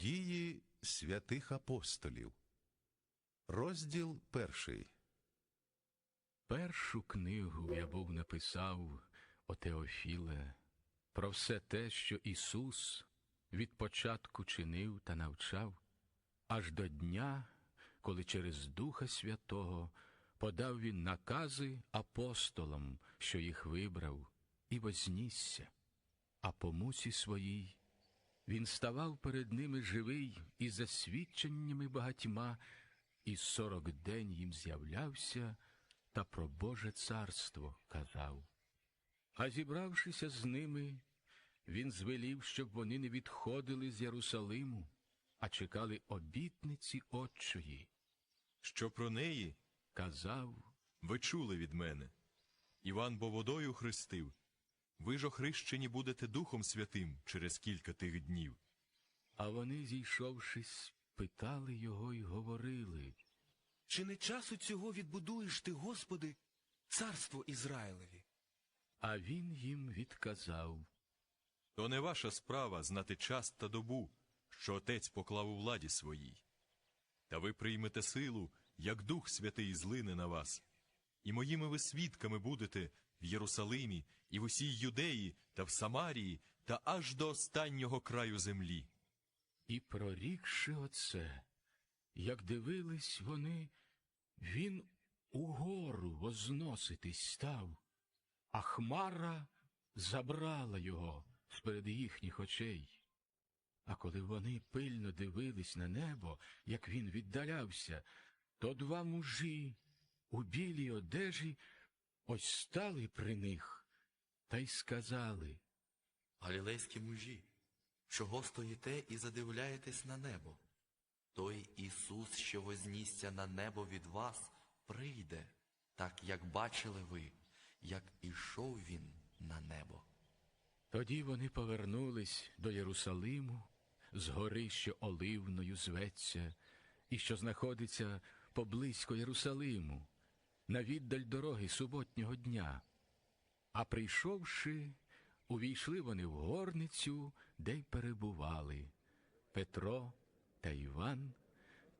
Дії святих апостолів. Розділ перший. Першу книгу я був написав о Теофіле про все те, що Ісус від початку чинив та навчав, аж до дня, коли через Духа Святого подав Він накази апостолам, що їх вибрав, і вознісся, а по муці своїй він ставав перед ними живий і за свідченнями багатьма, і сорок день їм з'являвся та про Боже царство казав. А зібравшися з ними, він звелів, щоб вони не відходили з Єрусалиму, а чекали обітниці Отчої. Що про неї Казав, ви чули від мене. Іван бо водою хрестив. Ви ж охрещені будете Духом Святим через кілька тих днів. а вони, зійшовшись, питали його й говорили. Чи не часу цього відбудуєш ти, Господи, царство Ізраїлеві? А він їм відказав. То не ваша справа знати час та добу, що Отець поклав у владі своїй. Та ви приймете силу, як Дух Святий злине на вас, і моїми ви свідками будете в Єрусалимі і в усій Юдеї та в Самарії та аж до останнього краю землі. І прорікши оце, як дивились вони, він угору возноситись став, а хмара забрала його сперед їхніх очей. А коли вони пильно дивились на небо, як він віддалявся, то два мужі у білій одежі ось стали при них та й сказали. Галілейські мужі, чого стоїте і задивляєтесь на небо? Той Ісус, що вознісся на небо від вас, прийде, так як бачили ви, як ішов він на небо. Тоді вони повернулись до Єрусалиму з гори, що Оливною зветься, і що знаходиться поблизько Єрусалиму, на віддаль дороги суботнього дня. А прийшовши, увійшли вони в горницю, де й перебували Петро та Іван,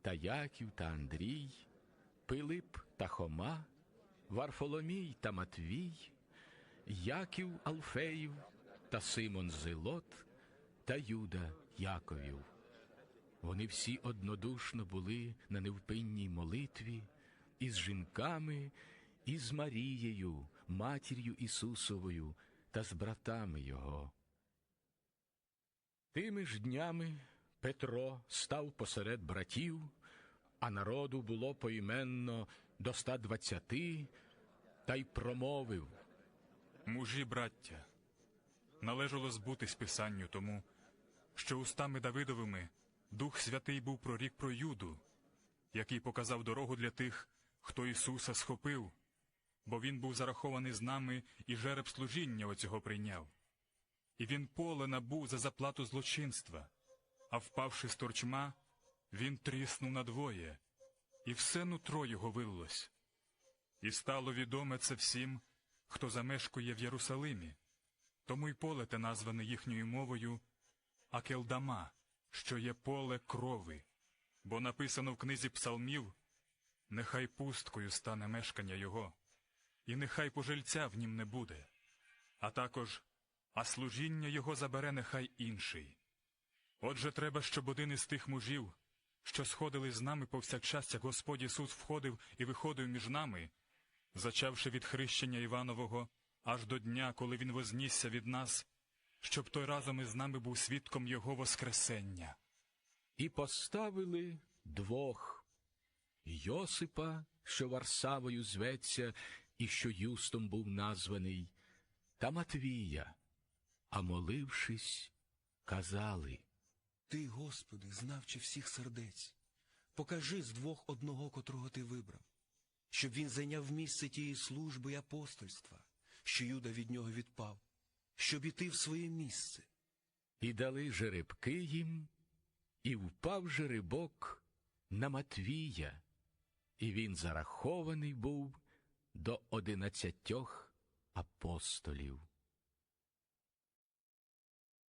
та Яків та Андрій, Пилип та Хома, Варфоломій та Матвій, Яків Алфеїв та Симон Зилот та Юда Яковів. Вони всі однодушно були на невпинній молитві із жінками, і з Марією, матір'ю Ісусовою та з братами Його. Тими ж днями Петро став посеред братів, а народу було поіменно до ста двадцяти, та й промовив. Мужі, браття, належало збутись писанню тому, що устами Давидовими Дух Святий був прорік про Юду, який показав дорогу для тих, хто Ісуса схопив, бо Він був зарахований з нами і жереб служіння оцього прийняв. І він поле набув за заплату злочинства, а впавши з торчма, він тріснув надвоє, і все нутро його вилилось. І стало відоме це всім, хто замешкує в Єрусалимі, тому й поле те назване їхньою мовою Акелдама, що є поле крови, бо написано в книзі псалмів Нехай пусткою стане мешкання його, і нехай пожильця в нім не буде, а також а служіння його забере нехай інший. Отже, треба, щоб один із тих мужів, що сходили з нами повсякчас, як Господь Ісус входив і виходив між нами, зачавши від хрещення Іванового аж до дня, коли він вознісся від нас, щоб той разом із нами був свідком Його Воскресення. І поставили двох Йосипа, що Варсавою зветься, і що Юстом був названий, та Матвія, а молившись, казали. Ти, Господи, знавче всіх сердець. Покажи з двох одного, котрого ти вибрав, щоб він зайняв місце тієї служби й апостольства, що Юда від нього відпав, щоб іти в своє місце. І дали жеребки їм, і впав жеребок на Матвія, і він зарахований був до одинадцятьох апостолів.